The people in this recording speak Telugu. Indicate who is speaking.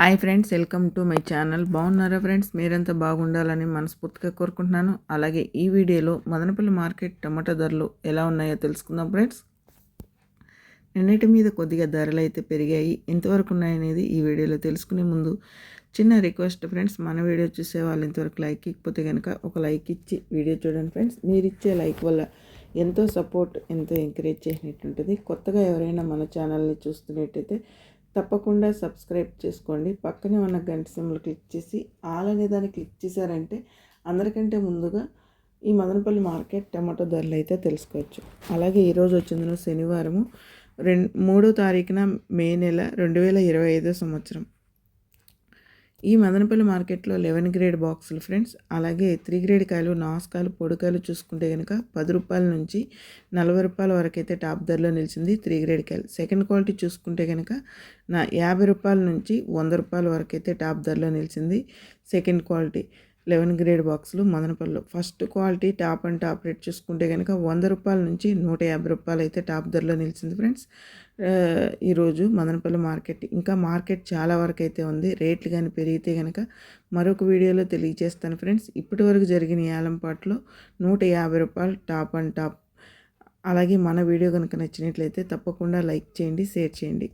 Speaker 1: Hi friends welcome to my channel. బాగున్నారా ఫ్రెండ్స్? మీరంతా బాగుండాలని మనస్ఫూర్తిగా కోరుకుంటున్నాను. అలాగే ఈ వీడియోలో మదనపల్లి మార్కెట్ టమాటా ధరలు ఎలా ఉన్నాయో తెలుసుకుందాం ఫ్రెండ్స్. నిన్నటి మీద కొద్దిగా ధరలు అయితే పెరిగాయి. ఎంతవరకు ఉన్నాయనేది ఈ వీడియోలో తెలుసుకునే ముందు చిన్న రిక్వెస్ట్ ఫ్రెండ్స్ మన వీడియో చూసే వాళ్ళు ఇంతవరకు లైక్ ఇకపోతే కనుక ఒక లైక్ ఇచ్చి వీడియో చూడండి ఫ్రెండ్స్. మీరు ఇచ్చే లైక్ వల్ల ఎంతో సపోర్ట్ ఎంతో ఎంకరేజ్ చేసినట్టుంటుంది. కొత్తగా ఎవరైనా మన ఛానల్ని చూస్తున్నట్టయితే తప్పకుండా సబ్స్క్రైబ్ చేసుకోండి. పక్కనే ఉన్న గంట సింబల్ క్లిక్ చేసి ఆల్ అనే దాన్ని క్లిక్ చేశారంటే అందరికంటే ముందుగా ఈ మదనపల్లి మార్కెట్ టమాటో ధరలు అయితే తెలుసుకోవచ్చు. అలాగే ఈరోజు వచ్చిందిన శనివారము రెండు మూడో తారీఖున మే నెల రెండు వేల ఇరవై ఐదో సంవత్సరం. ఈ మదనపల్లి మార్కెట్లో లెవెన్ గ్రేడ్ బాక్సులు ఫ్రెండ్స్ అలాగే త్రీ గ్రేడ్ కాయలు నాసుకాయలు పొడికాయలు చూసుకుంటే కనుక పది రూపాయల నుంచి నలభై రూపాయల వరకు అయితే టాప్ ధరలో నిలిచింది త్రీ గ్రేడ్ కాయలు. సెకండ్ క్వాలిటీ చూసుకుంటే కనుక నా యాభై రూపాయల నుంచి వంద రూపాయల వరకు అయితే టాప్ ధరలో నిలిచింది సెకండ్ క్వాలిటీ. లెవెన్ గ్రేడ్ బాక్సులు మదనపల్లిలో. First quality top and top rate చూసుకుంటే కనుక వంద రూపాయల నుంచి నూట యాభై రూపాయలు అయితే టాప్ ధరలో నిలిచింది ఫ్రెండ్స్. ఈరోజు మదనపల్లి మార్కెట్. ఇంకా మార్కెట్ చాలా వరకు అయితే ఉంది. రేట్లు కానీ పెరిగితే కనుక మరొక వీడియోలో తెలియజేస్తాను ఫ్రెండ్స్. ఇప్పటి వరకు జరిగిన ఏలంపాట్లో నూట యాభై రూపాయలు టాప్ అండ్ టాప్. అలాగే మన వీడియో కనుక నచ్చినట్లయితే తప్పకుండా లైక్ చేయండి షేర్ చేయండి.